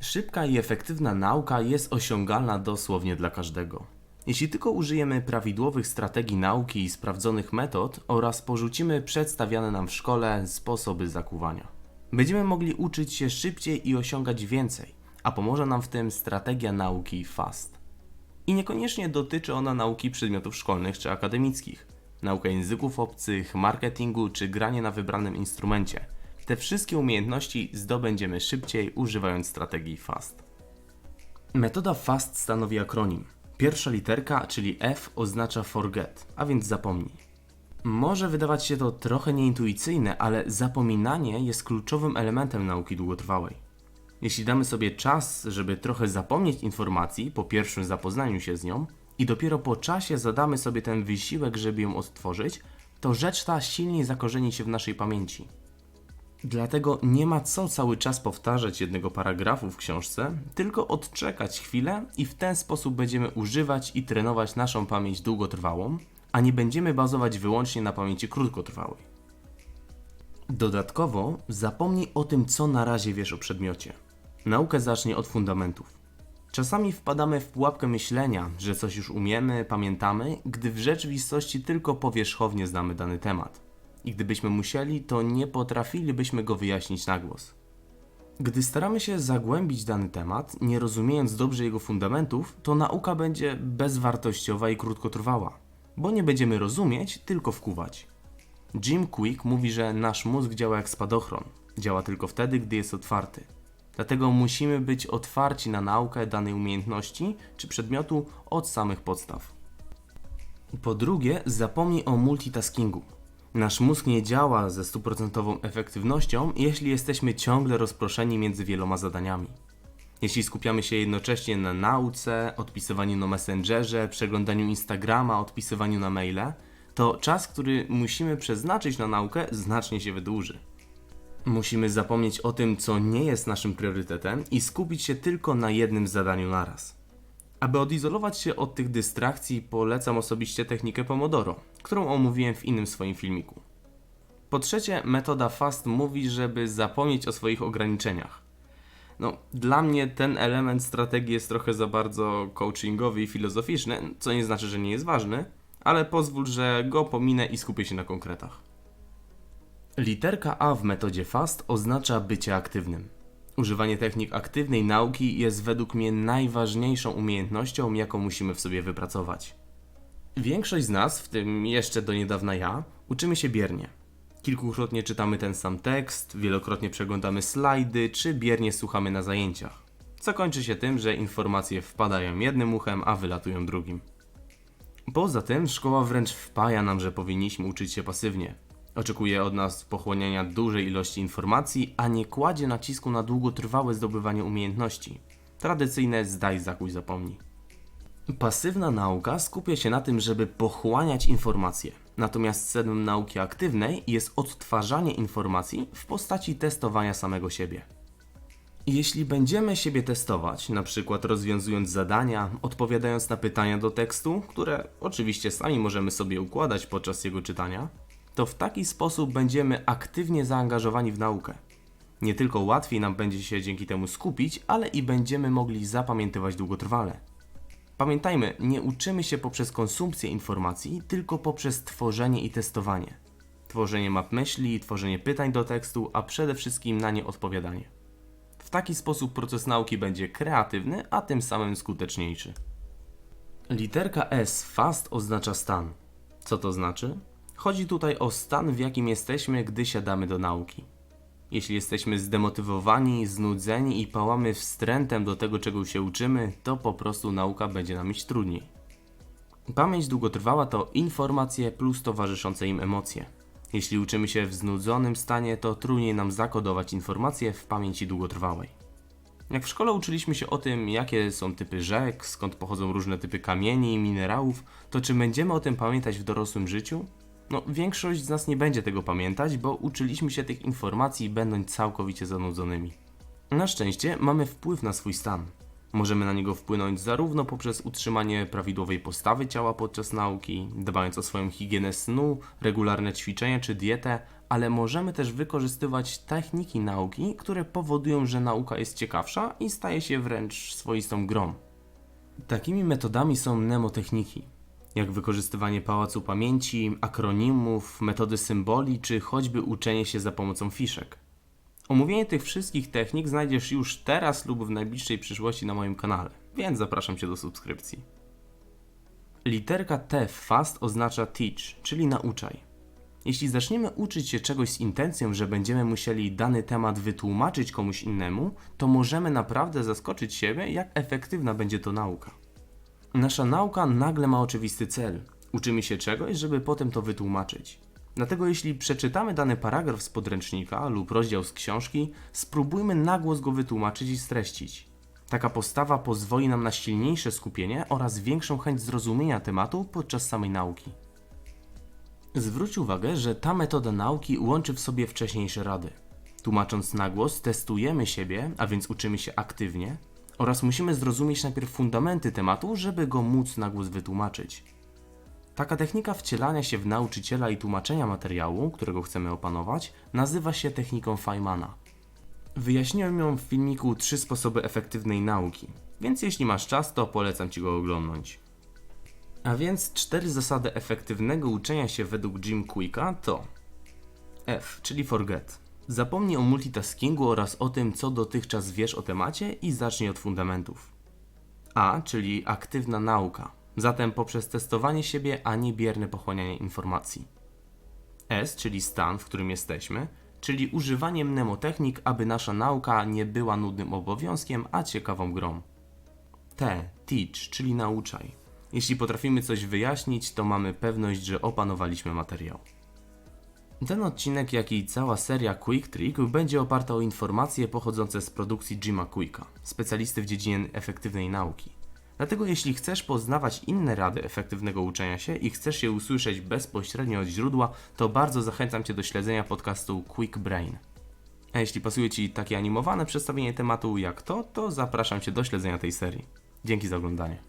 Szybka i efektywna nauka jest osiągalna dosłownie dla każdego. Jeśli tylko użyjemy prawidłowych strategii nauki i sprawdzonych metod oraz porzucimy przedstawiane nam w szkole sposoby zakuwania. Będziemy mogli uczyć się szybciej i osiągać więcej, a pomoże nam w tym strategia nauki FAST. I niekoniecznie dotyczy ona nauki przedmiotów szkolnych czy akademickich. Nauka języków obcych, marketingu czy granie na wybranym instrumencie. Te wszystkie umiejętności zdobędziemy szybciej używając strategii FAST. Metoda FAST stanowi akronim. Pierwsza literka, czyli F, oznacza forget, a więc zapomnij. Może wydawać się to trochę nieintuicyjne, ale zapominanie jest kluczowym elementem nauki długotrwałej. Jeśli damy sobie czas, żeby trochę zapomnieć informacji po pierwszym zapoznaniu się z nią i dopiero po czasie zadamy sobie ten wysiłek, żeby ją odtworzyć, to rzecz ta silniej zakorzeni się w naszej pamięci. Dlatego nie ma co cały czas powtarzać jednego paragrafu w książce, tylko odczekać chwilę i w ten sposób będziemy używać i trenować naszą pamięć długotrwałą, a nie będziemy bazować wyłącznie na pamięci krótkotrwałej. Dodatkowo zapomnij o tym, co na razie wiesz o przedmiocie. Naukę zacznie od fundamentów. Czasami wpadamy w pułapkę myślenia, że coś już umiemy, pamiętamy, gdy w rzeczywistości tylko powierzchownie znamy dany temat. I gdybyśmy musieli, to nie potrafilibyśmy go wyjaśnić na głos. Gdy staramy się zagłębić dany temat, nie rozumiejąc dobrze jego fundamentów, to nauka będzie bezwartościowa i krótkotrwała, bo nie będziemy rozumieć, tylko wkuwać. Jim Quick mówi, że nasz mózg działa jak spadochron. Działa tylko wtedy, gdy jest otwarty. Dlatego musimy być otwarci na naukę danej umiejętności czy przedmiotu od samych podstaw. Po drugie, zapomnij o multitaskingu. Nasz mózg nie działa ze stuprocentową efektywnością, jeśli jesteśmy ciągle rozproszeni między wieloma zadaniami. Jeśli skupiamy się jednocześnie na nauce, odpisywaniu na Messengerze, przeglądaniu Instagrama, odpisywaniu na maile, to czas, który musimy przeznaczyć na naukę, znacznie się wydłuży. Musimy zapomnieć o tym, co nie jest naszym priorytetem i skupić się tylko na jednym zadaniu naraz. Aby odizolować się od tych dystrakcji, polecam osobiście technikę Pomodoro, którą omówiłem w innym swoim filmiku. Po trzecie, metoda FAST mówi, żeby zapomnieć o swoich ograniczeniach. No, dla mnie ten element strategii jest trochę za bardzo coachingowy i filozoficzny, co nie znaczy, że nie jest ważny, ale pozwól, że go pominę i skupię się na konkretach. Literka A w metodzie FAST oznacza bycie aktywnym. Używanie technik aktywnej nauki jest według mnie najważniejszą umiejętnością, jaką musimy w sobie wypracować. Większość z nas, w tym jeszcze do niedawna ja, uczymy się biernie. Kilkukrotnie czytamy ten sam tekst, wielokrotnie przeglądamy slajdy, czy biernie słuchamy na zajęciach. Co kończy się tym, że informacje wpadają jednym uchem, a wylatują drugim. Poza tym szkoła wręcz wpaja nam, że powinniśmy uczyć się pasywnie. Oczekuje od nas pochłaniania dużej ilości informacji, a nie kładzie nacisku na długotrwałe zdobywanie umiejętności. Tradycyjne zdaj, zakuj, zapomnij. Pasywna nauka skupia się na tym, żeby pochłaniać informacje. Natomiast sednem nauki aktywnej jest odtwarzanie informacji w postaci testowania samego siebie. Jeśli będziemy siebie testować, na przykład rozwiązując zadania, odpowiadając na pytania do tekstu, które oczywiście sami możemy sobie układać podczas jego czytania, to w taki sposób będziemy aktywnie zaangażowani w naukę. Nie tylko łatwiej nam będzie się dzięki temu skupić, ale i będziemy mogli zapamiętywać długotrwale. Pamiętajmy, nie uczymy się poprzez konsumpcję informacji, tylko poprzez tworzenie i testowanie. Tworzenie map myśli, tworzenie pytań do tekstu, a przede wszystkim na nie odpowiadanie. W taki sposób proces nauki będzie kreatywny, a tym samym skuteczniejszy. Literka S fast oznacza stan. Co to znaczy? Chodzi tutaj o stan, w jakim jesteśmy, gdy siadamy do nauki. Jeśli jesteśmy zdemotywowani, znudzeni i pałamy wstrętem do tego, czego się uczymy, to po prostu nauka będzie nam iść trudniej. Pamięć długotrwała to informacje plus towarzyszące im emocje. Jeśli uczymy się w znudzonym stanie, to trudniej nam zakodować informacje w pamięci długotrwałej. Jak w szkole uczyliśmy się o tym, jakie są typy rzek, skąd pochodzą różne typy kamieni i minerałów, to czy będziemy o tym pamiętać w dorosłym życiu? No, większość z nas nie będzie tego pamiętać, bo uczyliśmy się tych informacji będąc całkowicie zanudzonymi. Na szczęście mamy wpływ na swój stan. Możemy na niego wpłynąć zarówno poprzez utrzymanie prawidłowej postawy ciała podczas nauki, dbając o swoją higienę snu, regularne ćwiczenia czy dietę, ale możemy też wykorzystywać techniki nauki, które powodują, że nauka jest ciekawsza i staje się wręcz swoistą grą. Takimi metodami są mnemotechniki, jak wykorzystywanie pałacu pamięci, akronimów, metody symboli, czy choćby uczenie się za pomocą fiszek. Omówienie tych wszystkich technik znajdziesz już teraz lub w najbliższej przyszłości na moim kanale, więc zapraszam Cię do subskrypcji. Literka T w FAST oznacza teach, czyli nauczaj. Jeśli zaczniemy uczyć się czegoś z intencją, że będziemy musieli dany temat wytłumaczyć komuś innemu, to możemy naprawdę zaskoczyć siebie, jak efektywna będzie to nauka. Nasza nauka nagle ma oczywisty cel. Uczymy się czegoś, żeby potem to wytłumaczyć. Dlatego jeśli przeczytamy dany paragraf z podręcznika lub rozdział z książki, spróbujmy na głos go wytłumaczyć i streścić. Taka postawa pozwoli nam na silniejsze skupienie oraz większą chęć zrozumienia tematu podczas samej nauki. Zwróć uwagę, że ta metoda nauki łączy w sobie wcześniejsze rady. Tłumacząc na głos, testujemy siebie, a więc uczymy się aktywnie, oraz musimy zrozumieć najpierw fundamenty tematu, żeby go móc na głos wytłumaczyć. Taka technika wcielania się w nauczyciela i tłumaczenia materiału, którego chcemy opanować, nazywa się techniką Feynmana. Wyjaśniłem ją w filmiku Trzy sposoby efektywnej nauki, więc jeśli masz czas, to polecam Ci go oglądnąć. A więc cztery zasady efektywnego uczenia się według Jim Quicka to F, czyli forget. Zapomnij o multitaskingu oraz o tym, co dotychczas wiesz o temacie i zacznij od fundamentów. A, czyli aktywna nauka. Zatem poprzez testowanie siebie, a nie bierne pochłanianie informacji. S, czyli stan, w którym jesteśmy, czyli używanie mnemotechnik, aby nasza nauka nie była nudnym obowiązkiem, a ciekawą grą. T, teach, czyli nauczaj. Jeśli potrafimy coś wyjaśnić, to mamy pewność, że opanowaliśmy materiał. Ten odcinek, jak i cała seria Quick Trick będzie oparta o informacje pochodzące z produkcji Jima Quicka, specjalisty w dziedzinie efektywnej nauki. Dlatego jeśli chcesz poznawać inne rady efektywnego uczenia się i chcesz je usłyszeć bezpośrednio od źródła, to bardzo zachęcam Cię do śledzenia podcastu Quick Brain. A jeśli pasuje Ci takie animowane przedstawienie tematu jak to, to zapraszam Cię do śledzenia tej serii. Dzięki za oglądanie.